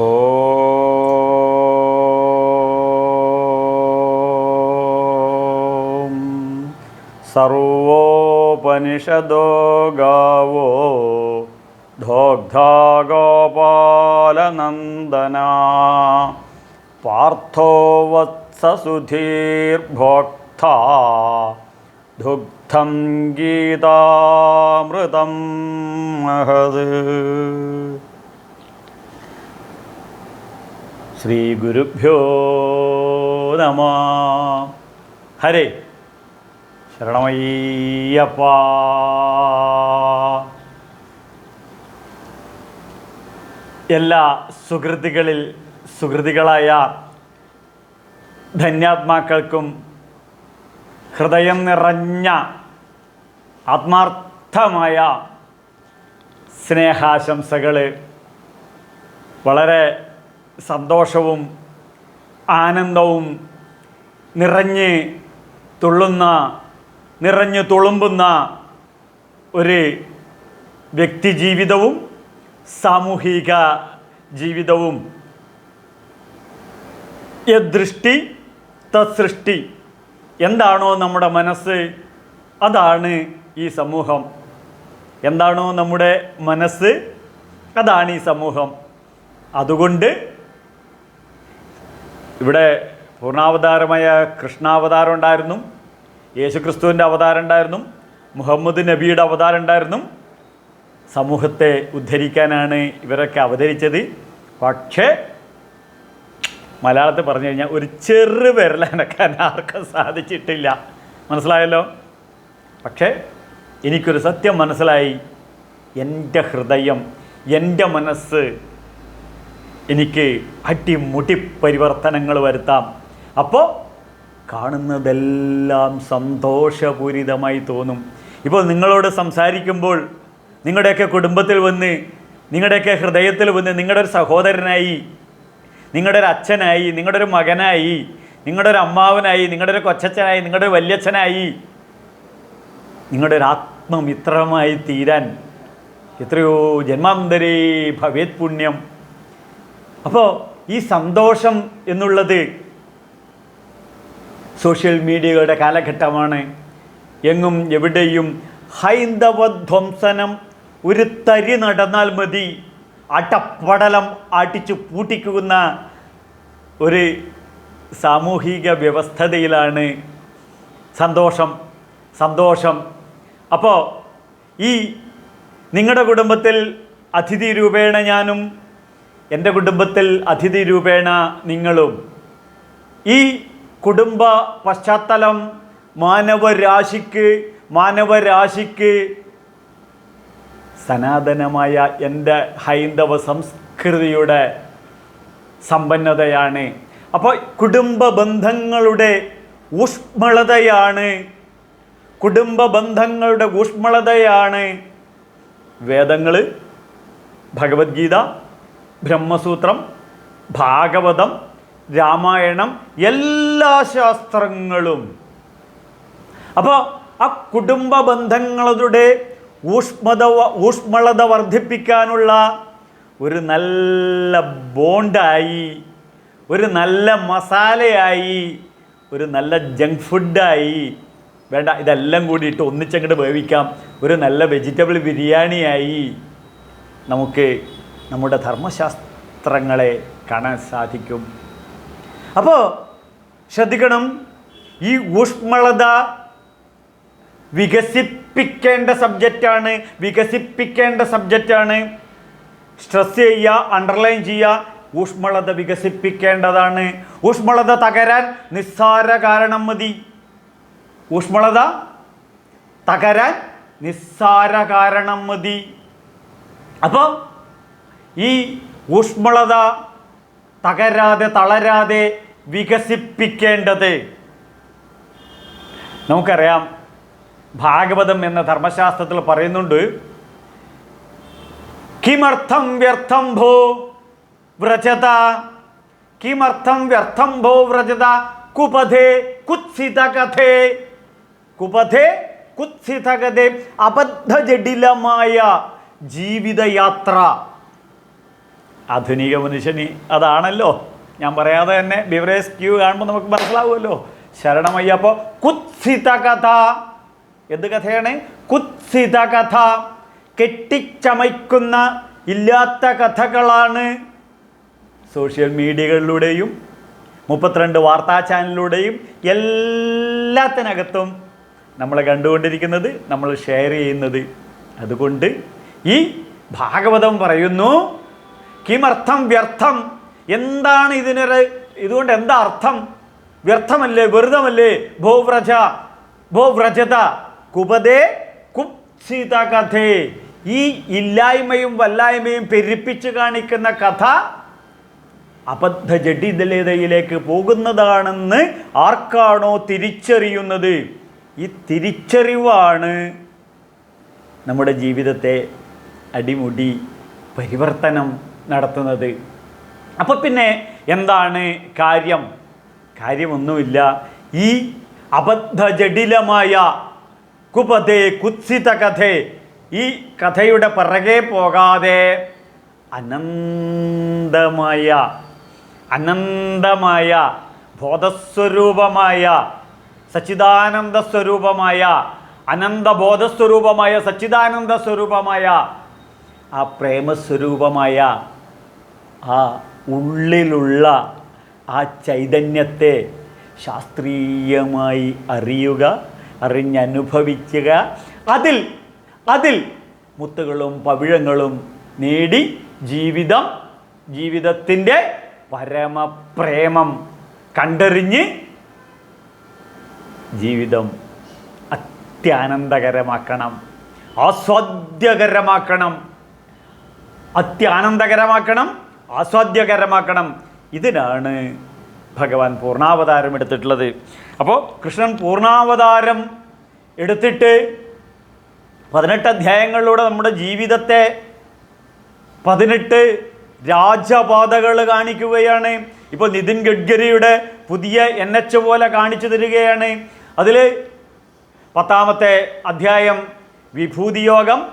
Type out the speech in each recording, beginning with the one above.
ഓം സർവോപനിഷദോ ഗാവോ ദോഗ്ധാഗോപാലനന്ദന പാർത്ഥോ വത്സസുധീർഭോക്ത ദുഗ്ധം ഗീതാമൃതം മഹത്. ശ്രീഗുരുഭ്യോ നമ. ഹരേ. ശരണമയ്യപ്പ. എല്ലാ സുഹൃത്തുക്കളിൽ സുഹൃത്തുക്കളായ ധന്യാത്മാക്കൾക്കും ഹൃദയം നിറഞ്ഞ ആത്മാർത്ഥമായ സ്നേഹാശംസകൾ വളരെ സന്തോഷവും ആനന്ദവും നിറഞ്ഞ് തുള്ളുന്ന നിറഞ്ഞു തുളുമ്പുന്ന ഒരു വ്യക്തി ജീവിതവും സാമൂഹിക ജീവിതവും. യദൃഷ്ടി തസൃഷ്ടി എന്താണോ നമ്മുടെ മനസ്സ് അതാണ് ഈ സമൂഹം. എന്താണോ നമ്മുടെ മനസ്സ് അതാണ് ഈ സമൂഹം. അതുകൊണ്ട് ഇവിടെ പൂർണാവതാരമായ കൃഷ്ണാവതാരം ഉണ്ടായിരുന്നു യേശുക്രിസ്തുവിന്റെ അവതാരം ഉണ്ടായിരുന്നു മുഹമ്മദ് നബിയുടെ അവതാരം ഉണ്ടായിരുന്നു. സമൂഹത്തെ ഉദ്ധരിക്കാനാണ് ഇവരൊക്കെ അവതരിച്ചത്. പക്ഷേ മലയാളത്തിൽ പറഞ്ഞു കഴിഞ്ഞാൽ ഒരു ചെറു വിരലനക്കാൻ ആർക്കും സാധിച്ചിട്ടില്ല. മനസ്സിലായല്ലോ? പക്ഷേ എനിക്കൊരു സത്യം മനസ്സിലായി. എന്റെ ഹൃദയം എന്റെ മനസ്സ് എനിക്ക് അടിമുടി പരിവർത്തനങ്ങൾ വരുത്താം. അപ്പോൾ കാണുന്നതെല്ലാം സന്തോഷപൂരിതമായി തോന്നും. ഇപ്പോൾ നിങ്ങളോട് സംസാരിക്കുമ്പോൾ നിങ്ങളുടെയൊക്കെ കുടുംബത്തിൽ വന്ന് നിങ്ങളുടെയൊക്കെ ഹൃദയത്തിൽ വന്ന് നിങ്ങളുടെ ഒരു സഹോദരനായി നിങ്ങളുടെ ഒരു അച്ഛനായി നിങ്ങളുടെ ഒരു മകനായി നിങ്ങളുടെ ഒരു അമ്മാവനായി നിങ്ങളുടെ ഒരു കൊച്ചച്ഛനായി നിങ്ങളുടെ ഒരു വല്യച്ഛനായി നിങ്ങളുടെ ഒരു ആത്മമിത്രമായി തീരാൻ എത്രയോ ജന്മാന്തരേ ഭവേത് പുണ്യം അപ്പോൾ ഈ സന്തോഷം എന്നുള്ളത് സോഷ്യൽ മീഡിയകളുടെ കാലഘട്ടമാണ്. എങ്ങും എവിടെയും ഹൈന്ദവ ധ്വംസനം ഒരു തരി നടന്നാൽ മതി അടപ്പടലം അടിച്ചു പൂട്ടിക്കുന്ന ഒരു സാമൂഹിക വ്യവസ്ഥതയിലാണ് സന്തോഷം സന്തോഷം. അപ്പോൾ ഈ നിങ്ങളുടെ കുടുംബത്തിൽ അതിഥി രൂപേണ ഞാനും എന്റെ കുടുംബത്തിൽ അതിഥി രൂപേണ നിങ്ങളും. ഈ കുടുംബ പശ്ചാത്തലം മാനവരാശിക്ക് മാനവരാശിക്ക് സനാതനമായ എന്റെ ഹൈന്ദവ സംസ്കൃതിയുടെ സമ്പന്നതയാണ്. അപ്പോൾ കുടുംബ ബന്ധങ്ങളുടെ ഊഷ്മളതയാണ്. കുടുംബ ബന്ധങ്ങളുടെ ഊഷ്മളതയാണ് വേദങ്ങൾ ഭഗവത്ഗീത ബ്രഹ്മസൂത്രം ഭാഗവതം രാമായണം എല്ലാ ശാസ്ത്രങ്ങളും. അപ്പോൾ ആ കുടുംബ ബന്ധങ്ങളുടെ ഊഷ്മത ഊഷ്മളത വർദ്ധിപ്പിക്കാനുള്ള ഒരു നല്ല ബോണ്ടായി ഒരു നല്ല മസാലയായി ഒരു നല്ല ജങ്ക് ഫുഡായി. വേണ്ട ഇതെല്ലാം കൂടിയിട്ട് ഒന്നിച്ചങ്ങോട്ട് വേവിക്കാം. ഒരു നല്ല വെജിറ്റബിൾ ബിരിയാണിയായി നമുക്ക് നമ്മുടെ ധർമ്മശാസ്ത്രങ്ങളെ കാണാൻ സാധിക്കും. അപ്പോൾ ശ്രദ്ധിക്കണം ഈ ഊഷ്മളത വികസിപ്പിക്കേണ്ട സബ്ജക്റ്റാണ് വികസിപ്പിക്കേണ്ട സബ്ജക്റ്റാണ്. സ്ട്രെസ് ചെയ്യുക അണ്ടർലൈൻ ചെയ്യുക ഊഷ്മളത വികസിപ്പിക്കേണ്ടതാണ്. ഊഷ്മളത തകരാൻ നിസ്സാര കാരണം മതി. ഊഷ്മളത തകരാൻ നിസ്സാര കാരണം മതി. അപ്പോൾ ഈ ഊഷ്മളത തകരാതെ തളരാതെ വികസിപ്പിക്കേണ്ടത്. നമുക്കറിയാം ഭാഗവതം എന്ന ധർമ്മശാസ്ത്രത്തിൽ പറയുന്നുണ്ട് കിമർത്ഥം വ്യർത്ഥം ഭോ വ്രജത കിമർത്ഥം വ്യർത്ഥം ഭോ വ്രജത കുപഥേ കുത്സിത കഥേ കുപഥേ കുത്സിത കഥേ അബദ്ധജടിലമായ ജീവിതയാത്ര. ആധുനിക മനുഷ്യന് അതാണല്ലോ. ഞാൻ പറയാതെ തന്നെ ബിവറേജ് ക്യൂ കാണുമ്പോൾ നമുക്ക് മനസ്സിലാവുമല്ലോ. ശരണമയ്യപ്പോൾ കുത്സിത കഥ എന്ത് കഥയാണ്? കുത്സിത കഥ കെട്ടിച്ചമയ്ക്കുന്ന ഇല്ലാത്ത കഥകളാണ് സോഷ്യൽ മീഡിയകളിലൂടെയും മുപ്പത്തിരണ്ട് വാർത്താ ചാനലിലൂടെയും എല്ലാത്തിനകത്തും നമ്മൾ കണ്ടുകൊണ്ടിരിക്കുന്നത് നമ്മൾ ഷെയർ ചെയ്യുന്നത്. അതുകൊണ്ട് ഈ ഭാഗവതം പറയുന്നു കിമർത്ഥം വ്യർത്ഥം. എന്താണ് ഇതിനൊരു ഇതുകൊണ്ട് എന്താ അർത്ഥം? വ്യർത്ഥമല്ലേ വെറുതമല്ലേ? ഭോവ്രജ ഭോവ്രജത കുപതേ കുപ്സിത കഥേ ഈ ഇല്ലായ്മയും വല്ലായ്മയും പെരുപ്പിച്ച് കാണിക്കുന്ന കഥ അബദ്ധ ജഡിതലതയിലേക്ക് പോകുന്നതാണെന്ന് ആർക്കാണോ തിരിച്ചറിയുന്നത്? ഈ തിരിച്ചറിവാണ് നമ്മുടെ ജീവിതത്തെ അടിമുടി പരിവർത്തനം നടത്തുന്നത്. അപ്പോൾ പിന്നെ എന്താണ് കാര്യം? കാര്യമൊന്നുമില്ല. ഈ അബദ്ധ ജഡിലമായ കുപതേ കുത്സിത കഥേ ഈ കഥയുടെ പിറകെ പോകാതെ അനന്തമായ അനന്തമായ ബോധസ്വരൂപമായ സച്ചിദാനന്ദ സ്വരൂപമായ അനന്ത ബോധസ്വരൂപമായ സച്ചിദാനന്ദ സ്വരൂപമായ ആ പ്രേമസ്വരൂപമായ ആ ഉള്ളിലുള്ള ആ ചൈതന്യത്തെ ശാസ്ത്രീയമായി അറിയുക അറിഞ്ഞനുഭവിക്കുക. അതിൽ അതിൽ മുത്തുകളും പവിഴങ്ങളും നേടി ജീവിതം ജീവിതത്തിന്റെ പരമപ്രേമം കണ്ടറിഞ്ഞ് ജീവിതം അത്യാനന്ദകരമാക്കണം ആസ്വാദ്യകരമാക്കണം. അത്യാനന്ദകരമാക്കണം. ആസ്വാദ്യകരമാക്കണം. ഇതിനാണ് ഭഗവാൻ പൂർണാവതാരം എടുത്തിട്ടുള്ളത്. അപ്പോൾ കൃഷ്ണൻ പൂർണാവതാരം എടുത്തിട്ട് പതിനെട്ട് അധ്യായങ്ങളിലൂടെ നമ്മുടെ ജീവിതത്തെ പതിനെട്ട് രാജപാതകൾ കാണിക്കുകയാണ്. ഇപ്പോൾ നിതിൻ ഗഡ്കരിയുടെ പുതിയ എൻ എച്ച് പോലെ കാണിച്ചു തരികയാണ്. അതിൽ പത്താമത്തെ അധ്യായം വിഭൂതിയോഗം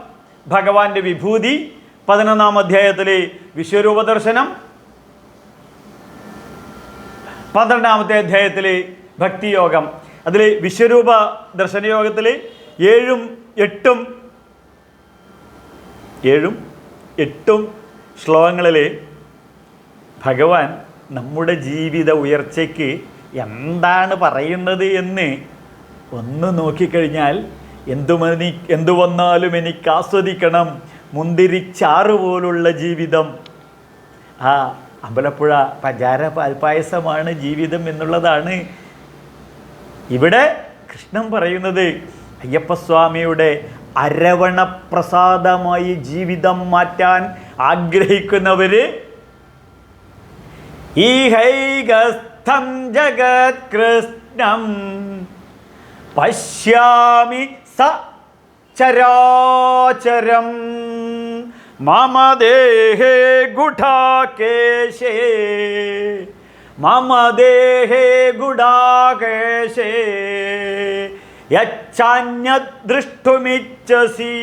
ഭഗവാന്റെ വിഭൂതി പതിനൊന്നാം അധ്യായത്തിലെ വിശ്വരൂപ ദർശനം പന്ത്രണ്ടാമത്തെ അധ്യായത്തിലെ ഭക്തിയോഗം. അതിൽ വിശ്വരൂപ ദർശനയോഗത്തിൽ ഏഴും എട്ടും ഏഴും എട്ടും ശ്ലോകങ്ങളിൽ ഭഗവാൻ നമ്മുടെ ജീവിത ഉയർച്ചയ്ക്ക് എന്താണ് പറയുന്നത് എന്ന് ഒന്ന് നോക്കിക്കഴിഞ്ഞാൽ എന്തു എന്തു വന്നാലും എനിക്ക് ആസ്വദിക്കണം. മുന്തിരിച്ചാറ് പോലുള്ള ജീവിതം. ആ അമ്പലപ്പുഴ പഞ്ചാര പാൽപ്പായസമാണ് ജീവിതം എന്നുള്ളതാണ് ഇവിടെ കൃഷ്ണൻ പറയുന്നത്. അയ്യപ്പസ്വാമിയുടെ അരവണപ്രസാദമായി ജീവിതം മാറ്റാൻ ആഗ്രഹിക്കുന്നവര് ഈ ഹൈകസ്ഥം ജഗത് കൃഷ്ണം പശ്യാമി സ ചരാചരം മമ ദേഹേ ഗുഢാകേശേ മമ ദേഹേ ഗുഡാകേശേ യച്ഛാന്യദൃഷ്ടുമിച്ഛസി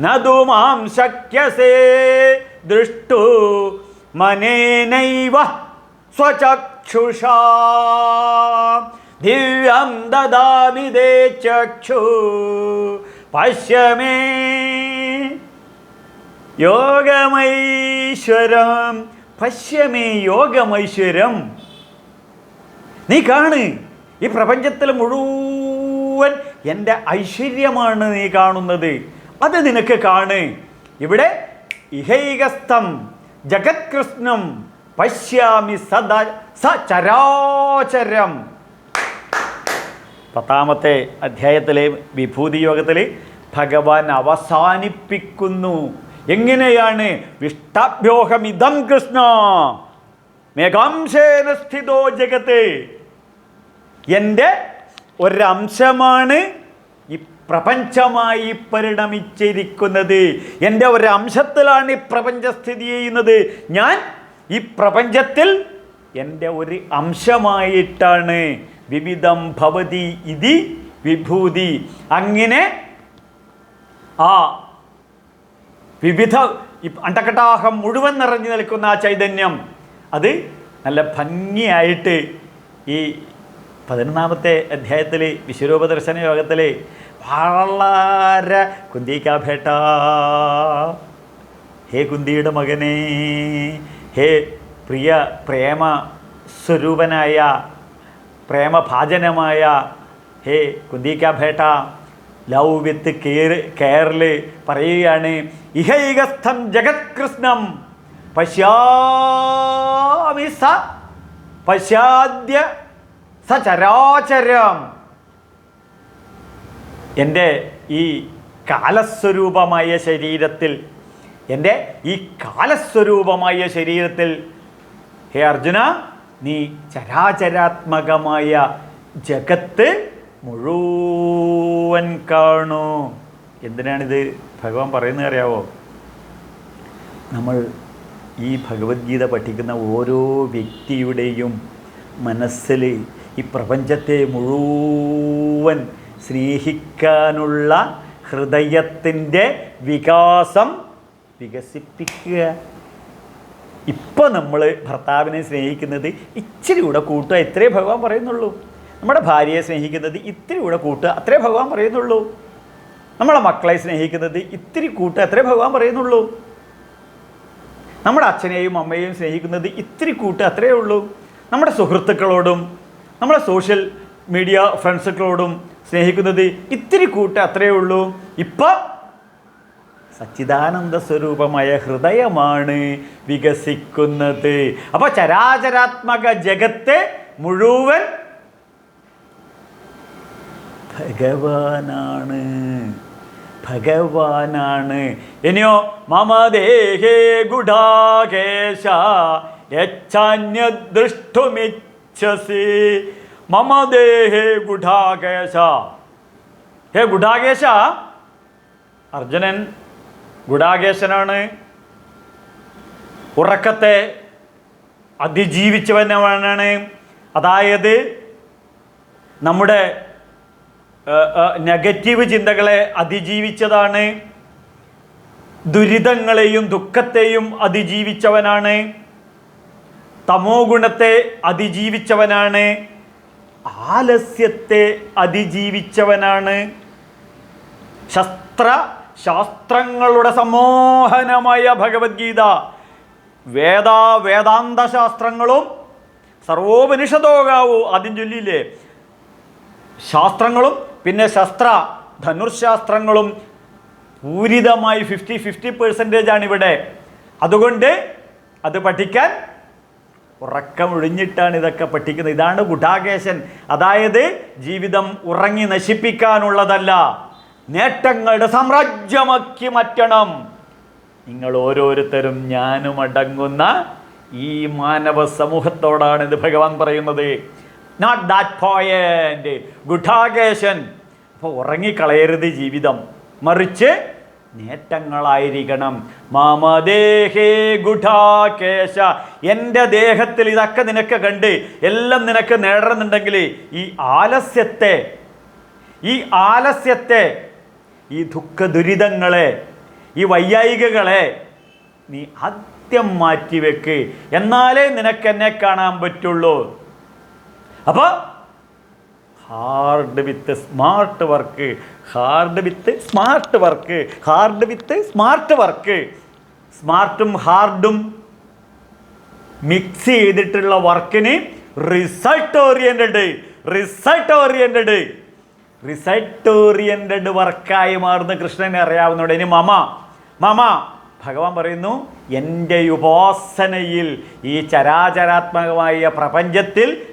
നതു മാം ശക്യസേ ദൃഷ്ടു മനേനൈവ സ്വചക്ഷുഷാ ദിവ്യം ദദാമി ദേ ചക്ഷു പശ്യമേ യോഗമൈശ്വരം പശ്യമേ യോഗമൈശ്വരം നീ കാണ്. ഈ പ്രപഞ്ചത്തിൽ മുഴുവൻ എന്റെ ഐശ്വര്യമാണ് നീ കാണുന്നത്. അത് നിനക്ക് കാണ്. ഇവിടെ ഇഹൈകസ്ഥം ജഗത്കൃഷ്ണം പശ്യാമി സദ സചരാചരം. പത്താമത്തെ അധ്യായത്തിലെ വിഭൂതി യോഗത്തിൽ ഭഗവാൻ അവസാനിപ്പിക്കുന്നു. എങ്ങനെയാണ്? വിഷ്ടാഭ്യോഹമിതം കൃഷ്ണ. മേഘാംശേന സ്ഥിതോ ജഗത്ത്. എന്റെ ഒരംശമാണ് ഈ പ്രപഞ്ചമായി പരിണമിച്ചിരിക്കുന്നത്. എന്റെ ഒരംശത്തിലാണ് ഈ പ്രപഞ്ച സ്ഥിതി ചെയ്യുന്നത്. ഞാൻ ഈ പ്രപഞ്ചത്തിൽ എന്റെ ഒരു അംശമായിട്ടാണ്. വിവിധം ഭവതി ഇതി വിഭൂതി. അങ്ങനെ ആ വിവിധ അണ്ടകടാഹം മുഴുവൻ നിറഞ്ഞു നിൽക്കുന്ന ആ ചൈതന്യം അത് നല്ല ഭംഗിയായിട്ട് ഈ പതിനൊന്നാമത്തെ അധ്യായത്തിൽ വിശ്വരൂപ ദർശന യോഗത്തിൽ വളരെ കുന്തിക്കാഭേട്ട ഹേ കുന്തിയുടെ മകനേ ഹേ പ്രിയ പ്രേമ സ്വരൂപനായ പ്രേമഭാജനമായ ഹേ കുന്തിക്ക ഭേട്ട ലവ് വിത്ത് കെയർ കെയറിൽ പറയുകയാണ് ഇഹൈകസ്ഥം ജഗത്കൃഷ്ണം പശ്യാമി സ പശ്യാദ്യ സചരാചരം എന്റെ ഈ കാലസ്വരൂപമായ ശരീരത്തിൽ എന്റെ ഈ കാലസ്വരൂപമായ ശരീരത്തിൽ ഹേ അർജുന നീ ചരാചരാത്മകമായ ജഗത്ത് മുഴുവൻ കാണൂ. എന്തിനാണിത് ഭഗവാൻ പറയുന്നത് അറിയാവോ? നമ്മൾ ഈ ഭഗവത്ഗീത പഠിക്കുന്ന ഓരോ വ്യക്തിയുടെയും മനസ്സിൽ ഈ പ്രപഞ്ചത്തെ മുഴുവൻ സ്നേഹിക്കാനുള്ള ഹൃദയത്തിന്റെ വികാസം വികസിപ്പിക്കുക. ഇപ്പോൾ നമ്മൾ ഭർത്താവിനെ സ്നേഹിക്കുന്നത് ഇച്ചിരി കൂടെ കൂട്ടുക ഇത്രേ ഭഗവാൻ പറയുന്നുള്ളൂ. നമ്മുടെ ഭാര്യയെ സ്നേഹിക്കുന്നത് ഇത്തിരി കൂടെ കൂട്ടുക അത്രേ ഭഗവാൻ പറയുന്നുള്ളൂ. നമ്മളെ മക്കളെ സ്നേഹിക്കുന്നത് ഇത്തിരി കൂട്ടുക അത്രേ ഭഗവാൻ പറയുന്നുള്ളൂ. നമ്മുടെ അച്ഛനെയും അമ്മയെയും സ്നേഹിക്കുന്നത് ഇത്തിരി കൂട്ടുക അത്രേ ഉള്ളൂ. നമ്മുടെ സുഹൃത്തുക്കളോടും നമ്മുടെ സോഷ്യൽ മീഡിയ ഫ്രണ്ട്സുകളോടും സ്നേഹിക്കുന്നത് ഇത്തിരി കൂട്ട് അത്രേ ഉള്ളൂ. ഇപ്പം സച്ചിദാനന്ദ സ്വരൂപമായ ഹൃദയമാണ് വികസിക്കുന്നത്. അപ്പോൾ ചരാചരാത്മക ജഗത്തെ മുഴുവൻ ഭഗവാനാണ്. ഭഗവാനാണ്. ഇനിയോ മമദേഹേ ഗുഡാകേശ യച്ഛാന്യദൃഷ്ടുമിച്ഛസി മമദേഹേ ഗുഡാകേശ. ഹേ ഗുഡാകേശ അർജുനൻ ഗുഡാകേശനാണ്. ഉറക്കത്തെ അതിജീവിച്ചവനാണ് അതായത് നമ്മുടെ നെഗറ്റീവ് ചിന്തകളെ അതിജീവിച്ചതാണ്. ദുരിതങ്ങളെയും ദുഃഖത്തെയും അതിജീവിച്ചവനാണ്. തമോ ഗുണത്തെ അതിജീവിച്ചവനാണ്. ആലസ്യത്തെ അതിജീവിച്ചവനാണ്. ശസ്ത്ര ശാസ്ത്രങ്ങളുടെ സമ്മോഹനമായ ഭഗവത്ഗീത. വേദ വേദാന്ത ശാസ്ത്രങ്ങളും സർവോപനിഷതോകാവൂ ആദ്യം ചൊല്ലിയില്ലേ? ശാസ്ത്രങ്ങളും പിന്നെ ശസ്ത്ര ധനുർശാസ്ത്രങ്ങളും പൂരിതമായി ഫിഫ്റ്റി ഫിഫ്റ്റി പെർസെന്റേജ് ആണ് ഇവിടെ. അതുകൊണ്ട് അത് പഠിക്കാൻ ഉറക്കമൊഴിഞ്ഞിട്ടാണ് ഇതൊക്കെ പഠിക്കുന്നത്. ഇതാണ് ഗുഡാകേശൻ. അതായത് ജീവിതം ഉറങ്ങി നശിപ്പിക്കാനുള്ളതല്ല. നേട്ടങ്ങളുടെ സാമ്രാജ്യമാക്കി മാറ്റണം. നിങ്ങൾ ഓരോരുത്തരും ഞാനും അടങ്ങുന്ന ഈ മാനവ സമൂഹത്തോടാണ് ഇത് ഭഗവാൻ പറയുന്നത്. നോട്ട് ദാറ്റ് പോയന്റ് ഗുഡാകേശൻ അപ്പോൾ ഉറങ്ങിക്കളയരുത് ജീവിതം. മറിച്ച് നേട്ടങ്ങളായിരിക്കണം. മാമദേഹേ ഗുഠാകേശ എന്റെ ദേഹത്തിൽ ഇതൊക്കെ നിനക്ക് കണ്ട് എല്ലാം നിനക്ക് നേടണമെന്നുണ്ടെങ്കിൽ ഈ ആലസ്യത്തെ ഈ ആലസ്യത്തെ ഈ ദുഃഖ ദുരിതങ്ങളെ ഈ വൈയായികകളെ നീ ആദ്യം മാറ്റിവെക്ക്. എന്നാലേ നിനക്ക് എന്നെ കാണാൻ പറ്റുള്ളൂ. അപ്പോൾ hard with smart work hard with smart work hard with smart work സ്മാർട്ടും ഹാർഡും മിക്സ് ചെയ്തിട്ടുള്ള വർക്കിന് result oriented result oriented result oriented വർക്കായി മാറുന്ന കൃഷ്ണനെ അറിയാവുന്നുണ്ട് ഇനി മമ മമ ഭഗവാൻ പറയുന്നു എന്റെ ഉപാസനയിൽ ഈ ചരാചരാത്മകമായ പ്രപഞ്ചത്തിൽ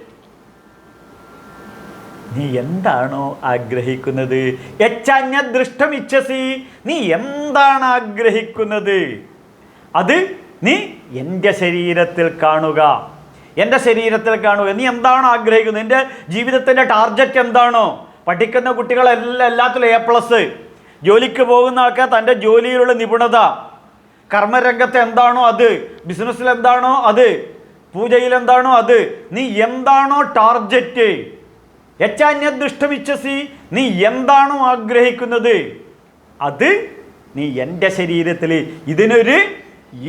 നീ എന്താണോ ആഗ്രഹിക്കുന്നത്? യച്ചഞ്ഞ ദൃഷ്ടമിച്ഛസി നീ എന്താണ് ആഗ്രഹിക്കുന്നത്? അത് നീ എന്റെ ശരീരത്തിൽ കാണുക. എന്റെ ശരീരത്തിൽ കാണുക. നീ എന്താണോ ആഗ്രഹിക്കുന്നത്? എന്റെ ജീവിതത്തിന്റെ ടാർഗറ്റ് എന്താണോ? പഠിക്കുന്ന കുട്ടികളെല്ലാം എല്ലാത്തിലും എ പ്ലസ് ജോലിക്ക് പോകുന്ന ആൾക്ക് തന്റെ ജോലിയിലുള്ള നിപുണത കർമ്മരംഗത്ത് എന്താണോ അത് ബിസിനസ്സിൽ എന്താണോ അത് പൂജയിൽ എന്താണോ അത് നീ എന്താണോ ടാർഗറ്റ് യച്ചാന്യദുഷ്ടമിച്ഛസി നീ എന്താണോ ആഗ്രഹിക്കുന്നത്? അത് നീ എന്റെ ശരീരത്തിൽ ഇതിനൊരു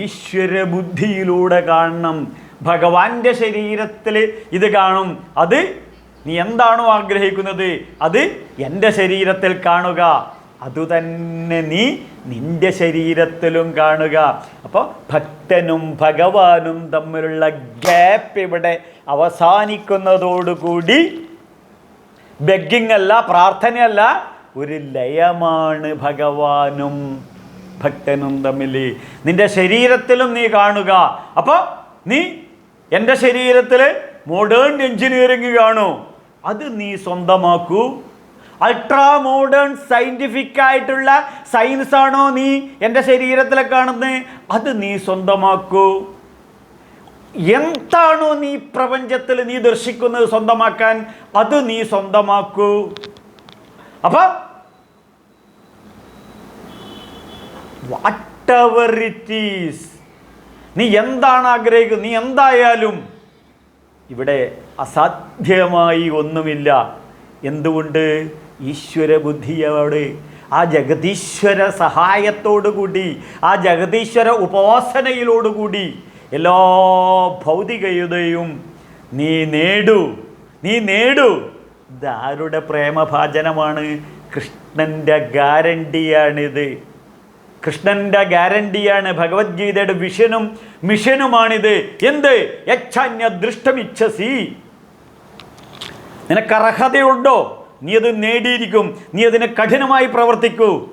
ഈശ്വര ബുദ്ധിയിലൂടെ കാണണം. ഭഗവാന്റെ ശരീരത്തിൽ ഇത് കാണും. അത് നീ എന്താണോ ആഗ്രഹിക്കുന്നത് അത് എന്റെ ശരീരത്തിൽ കാണുക. അതുതന്നെ നീ നിന്റെ ശരീരത്തിലും കാണുക. അപ്പോൾ ഭക്തനും ഭഗവാനും തമ്മിലുള്ള ഗ്യാപ്പ് ഇവിടെ അവസാനിക്കുന്നതോടുകൂടി ബെഗിങ് അല്ല പ്രാർത്ഥനയല്ല ഒരു ലയമാണ് ഭഗവാനും ഭക്തനും തമ്മിൽ. നിന്റെ ശരീരത്തിലും നീ കാണുക. അപ്പോൾ നീ എന്റെ ശരീരത്തിൽ മോഡേൺ എഞ്ചിനീയറിംഗ് കാണൂ. അത് നീ സ്വന്തമാക്കൂ. അൾട്രാ മോഡേൺ സയന്റിഫിക് ആയിട്ടുള്ള സയൻസ് ആണോ നീ എന്റെ ശരീരത്തിൽ കാണുന്നത് അത് നീ സ്വന്തമാക്കൂ. എന്താണോ നീ പ്രപഞ്ചത്തിൽ നീ ദർശിക്കുന്നത് സ്വന്തമാക്കാൻ അത് നീ സ്വന്തമാക്കൂ. അപ്പൊ വാട്ടവർ ഇറ്റ് ഈസ് നീ എന്താണ് ആഗ്രഹിക്കുന്നത്? നീ എന്തായാലും ഇവിടെ അസാധ്യമായി ഒന്നുമില്ല. എന്തുകൊണ്ട്? ഈശ്വര ബുദ്ധിയോട് ആ ജഗതീശ്വര സഹായത്തോടു കൂടി ആ ജഗതീശ്വര ഉപാസനയിലോടുകൂടി എല്ലാ ഭൗതികയുതയും നീ നേടൂ നീ നേടൂ. ഇതാരുടെ പ്രേമഭാചനമാണ് കൃഷ്ണന്റെ ഗ്യാരണ്ടിയാണിത്. കൃഷ്ണന്റെ ഗ്യാരണ്ടിയാണ് ഭഗവത്ഗീതയുടെ വിഷനും മിഷനുമാണിത്. എന്ത്? യച്ഛാന്യ ദൃഷ്ടമിച്ഛസി നിനക്ക് അർഹതയുണ്ടോ? നീ അത് നേടിയിരിക്കും. നീ അതിനെ കഠിനമായി പ്രവർത്തിക്കൂ.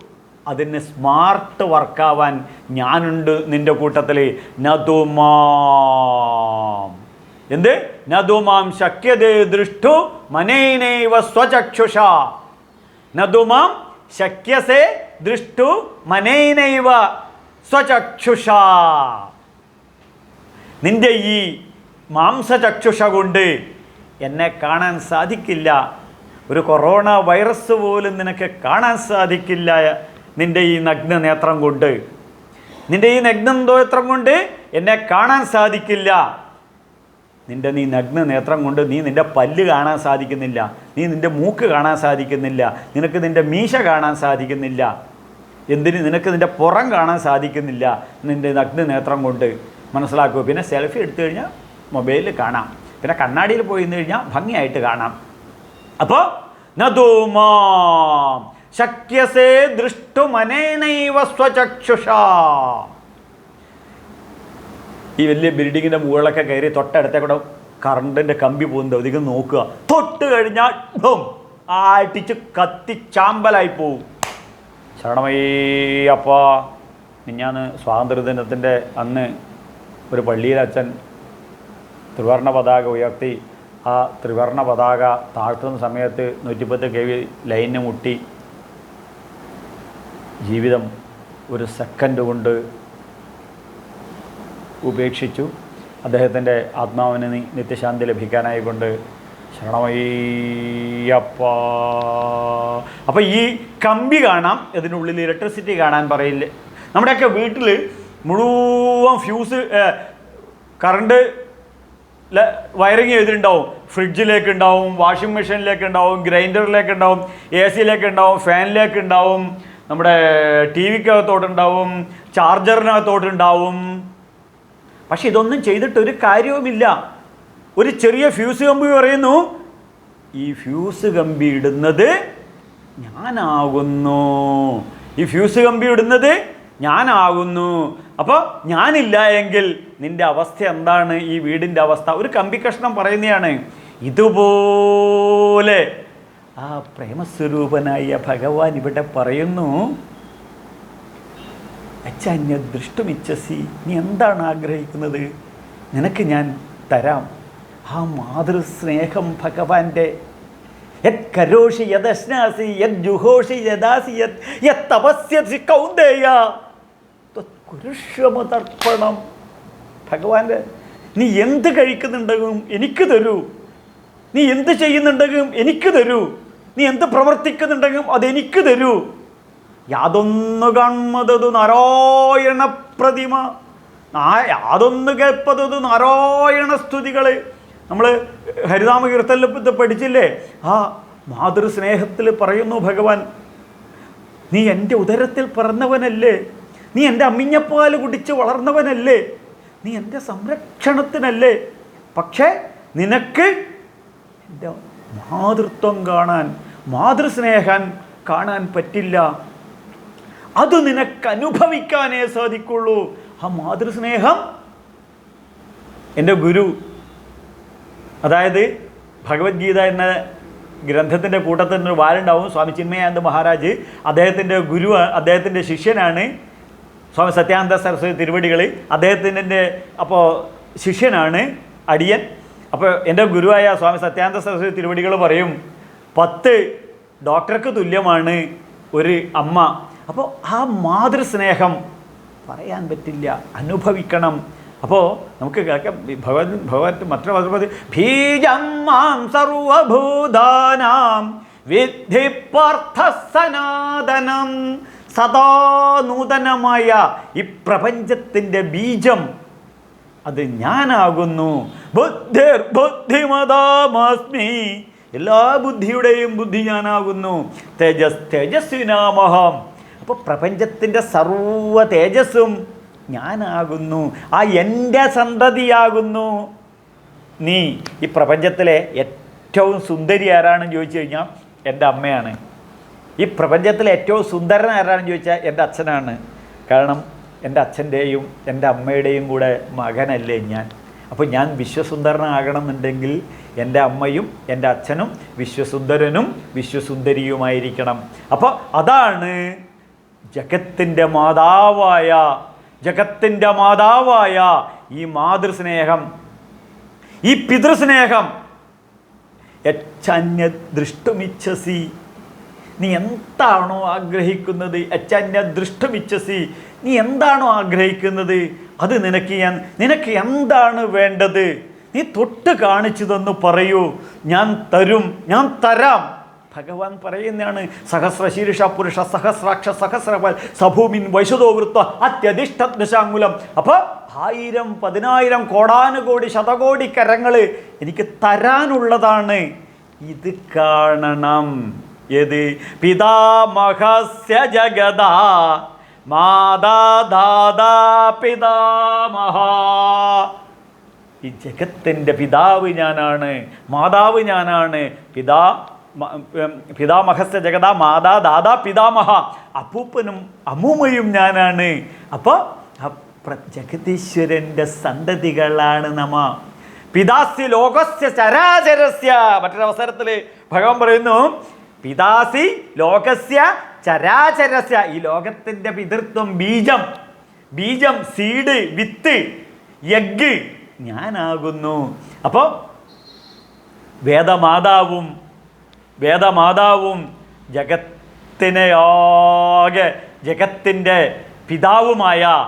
അതിന് സ്മാർട്ട് വർക്കാവാൻ ഞാനുണ്ട് നിന്റെ കൂട്ടത്തിൽ നതുമാം എന്ത്? നതുമാം ശക്യതേ ദൃഷ്ടു മനേനൈവ സ്വചക്ഷുഷ. നതുമാം ശക്യസേ ദൃഷ്ടു മനേനൈവ സ്വചക്ഷുഷ. നിന്റെ ഈ മാംസചക്ഷുഷ കൊണ്ട് എന്നെ കാണാൻ സാധിക്കില്ല. ഒരു കൊറോണ വൈറസ് പോലും നിനക്ക് കാണാൻ സാധിക്കില്ല നിന്റെ ഈ നഗ്ന നേത്രം കൊണ്ട്. നിന്റെ ഈ നഗ്ന നേത്രം കൊണ്ട് എന്നെ കാണാൻ സാധിക്കില്ല. നിന്റെ നീ നഗ്ന നേത്രം കൊണ്ട് നീ നിന്റെ പല്ല് കാണാൻ സാധിക്കുന്നില്ല. നീ നിന്റെ മൂക്ക് കാണാൻ സാധിക്കുന്നില്ല. നിനക്ക് നിന്റെ മീശ കാണാൻ സാധിക്കുന്നില്ല. എന്തിന് നിനക്ക് നിന്റെ പുറം കാണാൻ സാധിക്കുന്നില്ല നിന്റെ നഗ്ന നേത്രം കൊണ്ട്? മനസ്സിലാക്കുക പിന്നെ സെൽഫി എടുത്തു കഴിഞ്ഞാൽ മൊബൈലിൽ കാണാം. പിന്നെ കണ്ണാടിയിൽ പോയി നിന്ന് കഴിഞ്ഞാൽ ഭംഗിയായിട്ട് കാണാം. അപ്പോൾ ശക്യസേ ദൃഷ്ടുമനേനൈവ സ്വചക്ഷുഷാ. ഈ വലിയ ബിൽഡിങ്ങിന്റെ മുകളിലൊക്കെ കയറി തൊട്ടടുത്തെ കൂടെ കറണ്ടിന്റെ കമ്പി പോകുന്നത് അധികം നോക്കുക. തൊട്ട് കഴിഞ്ഞാൽ ആട്ടിച്ച് കത്തി ചാമ്പലായി പോവും. ശരണമയ്യപ്പ മിഞ്ഞാന്ന് സ്വാതന്ത്ര്യദിനത്തിന്റെ അന്ന് ഒരു പള്ളിയിൽ അച്ഛൻ ത്രിവർണ പതാക ഉയർത്തി ആ ത്രിവർണ പതാക താഴ്ത്തുന്ന സമയത്ത് നൂറ്റിപ്പത്ത് കെ വി ലൈന് മുട്ടി ജീവിതം ഒരു സെക്കൻഡ് കൊണ്ട് ഉപേക്ഷിച്ചു. അദ്ദേഹത്തിന്റെ ആത്മാവിന് നിത്യശാന്തി ലഭിക്കാനായി കൊണ്ട് ശരണമയ്യപ്പ. അപ്പം ഈ കമ്പി കാണാം ഇതിനുള്ളിൽ ഇലക്ട്രിസിറ്റി കാണാൻ പറയില്ല. നമ്മുടെയൊക്കെ വീട്ടിൽ മുഴുവൻ ഫ്യൂസ് കറണ്ട് വയറിങ് ചെയ്തിട്ടുണ്ടാവും ഫ്രിഡ്ജിലേക്ക് ഉണ്ടാവും വാഷിംഗ് മെഷീനിലേക്ക് ഉണ്ടാവും ഗ്രൈൻഡറിലേക്ക് ഉണ്ടാവും എ സിയിലേക്ക് ഉണ്ടാവും ഫാനിലേക്ക് ഉണ്ടാവും നമ്മുടെ ടി വിക്കകത്തോട്ടുണ്ടാവും ചാർജറിനകത്തോട്ടുണ്ടാവും പക്ഷെ ഇതൊന്നും ചെയ്തിട്ടൊരു കാര്യവുമില്ല. ഒരു ചെറിയ ഫ്യൂസ് കമ്പി പറയുന്നു. ഈ ഫ്യൂസ് കമ്പി ഇടുന്നത് ഞാനാകുന്നു. ഈ ഫ്യൂസ് കമ്പി ഇടുന്നത് ഞാനാകുന്നു. അപ്പോൾ ഞാനില്ല എങ്കിൽ നിന്റെ അവസ്ഥ എന്താണ്? ഈ വീടിന്റെ അവസ്ഥ. ഒരു കമ്പി കഷ്ണം പറയുന്നതാണ് ഇതുപോലെ ആ പ്രേമസ്വരൂപനായ ഭഗവാൻ ഇവിടെ പറയുന്നു. അച്ഛന്യ ദൃഷ്ടുമിച്ചസി. നീ എന്താണ് ആഗ്രഹിക്കുന്നത്? നിനക്ക് ഞാൻ തരാം. ആ മാതൃസ്നേഹം ഭഗവാന്റെ. യത് കരോഷി യദശ്നാസി യത് ജുഹോഷി യദാസി യത് യത് തപസ്യസി കൗന്ദേയ. ഭഗവാന്റെ നീ എന്ത് കഴിക്കുന്നുണ്ടെങ്കിലും എനിക്ക് തരൂ. നീ എന്ത് ചെയ്യുന്നുണ്ടെങ്കിലും എനിക്ക് തരൂ. നീ എന്ത് പ്രവർത്തിക്കുന്നുണ്ടെങ്കിലും അതെനിക്ക് തരൂ. യാതൊന്നു കാൺമതതു നാരായണ പ്രതിമ യാതൊന്ന് കേൾപ്പതതു നാരായണ സ്തുതികൾ നമ്മൾ ഹരിതാമ കീർത്തനിൽ പഠിച്ചില്ലേ? ആ മാതൃസ്നേഹത്തിൽ പറയുന്നു ഭഗവാൻ നീ എന്റെ ഉദരത്തിൽ പിറന്നവനല്ലേ? നീ എന്റെ അമ്മിഞ്ഞപ്പാൽ കുടിച്ച് വളർന്നവനല്ലേ? നീ എന്റെ സംരക്ഷണത്തിനല്ലേ? പക്ഷേ നിനക്ക് എന്റെ മാതൃത്വം കാണാൻ മാതൃസ്നേഹം കാണാൻ പറ്റില്ല. അത് നിനക്ക് അനുഭവിക്കാനേ സാധിക്കുള്ളൂ. ആ മാതൃസ്നേഹം എന്റെ ഗുരു അതായത് ഭഗവത്ഗീത എന്ന ഗ്രന്ഥത്തിന്റെ കൂട്ടത്തിൽ ഒരു വാലുണ്ടാവും സ്വാമി ചിന്മയാനന്ദ മഹാരാജ്. അദ്ദേഹത്തിന്റെ ഗുരു അദ്ദേഹത്തിന്റെ ശിഷ്യനാണ് സ്വാമി സത്യാനന്ദ സരസ്വതി തിരുവടികൾ അദ്ദേഹത്തിന്റെ അപ്പോൾ ശിഷ്യനാണ് അടിയൻ. അപ്പോൾ എന്റെ ഗുരുവായ സ്വാമി സത്യാനന്ദ സരസ്വതി തിരുവടികൾ പറയും പത്ത് ഡോക്ടർക്ക് തുല്യമാണ് ഒരു അമ്മ. അപ്പോൾ ആ മാതൃസ്നേഹം പറയാൻ പറ്റില്ല അനുഭവിക്കണം. അപ്പോൾ നമുക്ക് കേൾക്കാം. ഭഗവത് ഭഗവത് മറ്റൊരു ഭഗവതി ബീജം മാം സർവഭൂതാനാം വിദ്ധി സനാതനം സദാ നൂതനമായ ഈ പ്രപഞ്ചത്തിന്റെ ബീജം. അത് ഞാനാകുന്നു. ബുദ്ധിർ ബുദ്ധിമതാമസ്മി. എല്ലാ ബുദ്ധിയുടെയും ബുദ്ധി ഞാനാകുന്നു. തേജസ് തേജസ്വിനാമഹം അപ്പോൾ പ്രപഞ്ചത്തിന്റെ സർവ തേജസ്സും ഞാനാകുന്നു. ആ എന്റെ സന്തതിയാകുന്നു. നീ ഈ പ്രപഞ്ചത്തിലെ ഏറ്റവും സുന്ദരി ആരാണെന്ന് ചോദിച്ചു കഴിഞ്ഞാൽ എന്റെ അമ്മയാണ്. ഈ പ്രപഞ്ചത്തിലെ ഏറ്റവും സുന്ദരൻ ആരാണെന്ന് ചോദിച്ചാൽ എന്റെ അച്ഛനാണ്. കാരണം എന്റെ അച്ഛന്റെയും എന്റെ അമ്മയുടെയും കൂടെ മകനല്ലേ ഞാൻ. അപ്പോൾ ഞാൻ വിശ്വസുന്ദരനാകണമെന്നുണ്ടെങ്കിൽ എന്റെ അമ്മയും എന്റെ അച്ഛനും വിശ്വസുന്ദരനും വിശ്വസുന്ദരിയുമായിരിക്കണം. അപ്പോൾ അതാണ് ജഗത്തിന്റെ മാതാവായ ജഗത്തിന്റെ മാതാവായ ഈ മാതൃസ്നേഹം ഈ പിതൃസ്നേഹം. യച്ഛന്യ ദൃഷ്ടുമിച്ഛസി നീ എന്താണോ ആഗ്രഹിക്കുന്നത്? യച്ഛന്യ ദൃഷ്ടുമിച്ഛസി നീ എന്താണോ ആഗ്രഹിക്കുന്നത്? അത് നിനക്ക് ഞാൻ നിനക്ക് എന്താണ് വേണ്ടത്? നീ തൊട്ട് കാണിച്ചു തന്നു പറയൂ. ഞാൻ തരും ഞാൻ തരാം. ഭഗവാൻ പറയുന്നതാണ് സഹസ്രശീർഷ പുരുഷ സഹസ്രാക്ഷ സഹസ്രപൽ സഭൂമിൻ വൈശുതോ വൃത്ത അത്യധിഷ്ഠ ദശാങ്കുലം അപ്പോൾ ആയിരം പതിനായിരം കോടാനുകോടി ശതകോടി കരങ്ങൾ എനിക്ക് തരാനുള്ളതാണ്. ഇത് കാണണം. ഏത്? പിതാമഹസ്യ ജഗദാ മാതാ ദാദാ പിതാമഹ ഈ ജഗത്തിന്റെ പിതാവ് ഞാനാണ് മാതാവ് ഞാനാണ്. പിതാ പിതാമഹസ്യ ജഗത മാതാ ദാദാ പിതാമഹ. അപ്പൂപ്പനും അമ്മൂമ്മയും ഞാനാണ്. അപ്പോൾ പ്ര- സന്തതികളാണ് നമ്മ. പിതാസി ലോകസ്യ ചരാചരസ്യ. മറ്റൊരവസരത്തിൽ ഭഗവാൻ പറയുന്നു പിതാസി ലോകസ്യ ചരാചരസ്യ. ഈ ലോകത്തിന്റെ പിതൃത്വം ബീജം. ബീജം സീഡ് വിത്ത് യഗ് ഞാനാകുന്നു. അപ്പോൾ വേദമാതാവും വേദമാതാവും ജഗത്തിനെയാകെ ജഗത്തിന്റെ പിതാവുമായ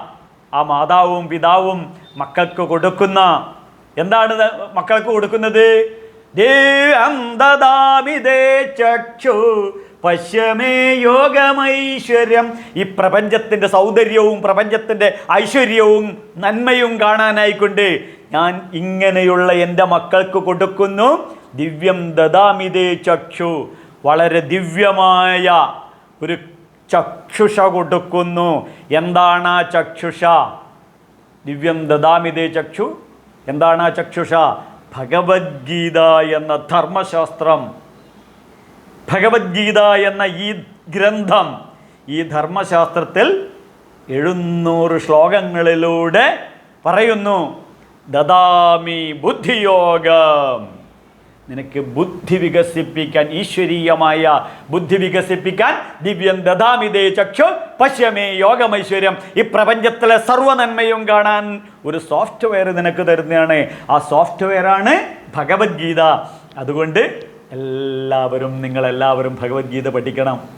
ആ മാതാവും പിതാവും മക്കൾക്ക് കൊടുക്കുന്ന എന്താണ് മക്കൾക്ക് കൊടുക്കുന്നത്? ചക്ഷു പശ്യമേ യോഗമൈശ്വര്യം. ഈ പ്രപഞ്ചത്തിന്റെ സൗന്ദര്യവും പ്രപഞ്ചത്തിന്റെ ഐശ്വര്യവും നന്മയും കാണാനായിക്കൊണ്ട് ഞാൻ ഇങ്ങനെയുള്ള എന്റെ മക്കൾക്ക് കൊടുക്കുന്നു. ദിവ്യം ദദാമിതേ ചക്ഷു. വളരെ ദിവ്യമായ ഒരു ചക്ഷുഷ കൊടുക്കുന്നു. എന്താണ് ആ ചക്ഷുഷ? ദിവ്യം ദദാമിതേ ചക്ഷു. എന്താണ് ആ ചക്ഷുഷ? ഭഗവത്ഗീത എന്ന ധർമ്മശാസ്ത്രം. ഭഗവത്ഗീത എന്ന ഈ ഗ്രന്ഥം ഈ ധർമ്മശാസ്ത്രത്തിൽ എഴുന്നൂറ് ശ്ലോകങ്ങളിലൂടെ പറയുന്നു. ദദാമി ബുദ്ധിയോഗം. നിനക്ക് ബുദ്ധി വികസിപ്പിക്കാൻ ഈശ്വരീയമായ ബുദ്ധി വികസിപ്പിക്കാൻ ദിവ്യം ദദാമിതേ ചക്ഷു. പശ്യമേ യോഗമൈശ്വര്യം. ഈ പ്രപഞ്ചത്തിലെ സർവനന്മയും കാണാൻ ഒരു സോഫ്റ്റ്വെയർ നിനക്ക് തരുന്നതാണ്. ആ സോഫ്റ്റ്വെയറാണ് ഭഗവത്ഗീത. അതുകൊണ്ട് എല്ലാവരും നിങ്ങളെല്ലാവരും ഭഗവത്ഗീത പഠിക്കണം.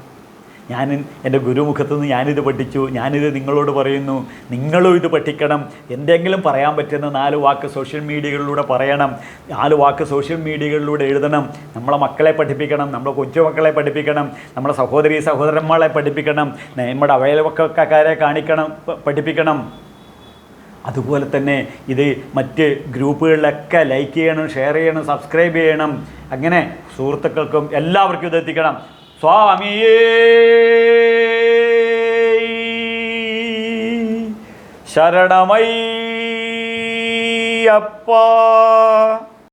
ഞാൻ എന്റെ ഗുരുമുഖത്തു നിന്ന് ഞാനിത് പഠിച്ചു ഞാനിത് നിങ്ങളോട് പറയുന്നു നിങ്ങളും ഇത് പഠിക്കണം എന്തെങ്കിലും പറയാൻ പറ്റുന്ന നാല് വാക്ക് സോഷ്യൽ മീഡിയകളിലൂടെ പറയണം നാല് വാക്ക് സോഷ്യൽ മീഡിയകളിലൂടെ എഴുതണം നമ്മളെ മക്കളെ പഠിപ്പിക്കണം നമ്മുടെ കൊച്ചുമക്കളെ പഠിപ്പിക്കണം നമ്മുടെ സഹോദരി സഹോദരന്മാരെ പഠിപ്പിക്കണം നമ്മുടെ അവയവക്കാരെ കാണിക്കണം പഠിപ്പിക്കണം. അതുപോലെ തന്നെ ഇത് മറ്റ് ഗ്രൂപ്പുകളിലൊക്കെ ലൈക്ക് ചെയ്യണം ഷെയർ ചെയ്യണം സബ്സ്ക്രൈബ് ചെയ്യണം. അങ്ങനെ സുഹൃത്തുക്കൾക്കും എല്ലാവർക്കും ഇത് എത്തിക്കണം. சுவாமியே. சரணமை அப்பா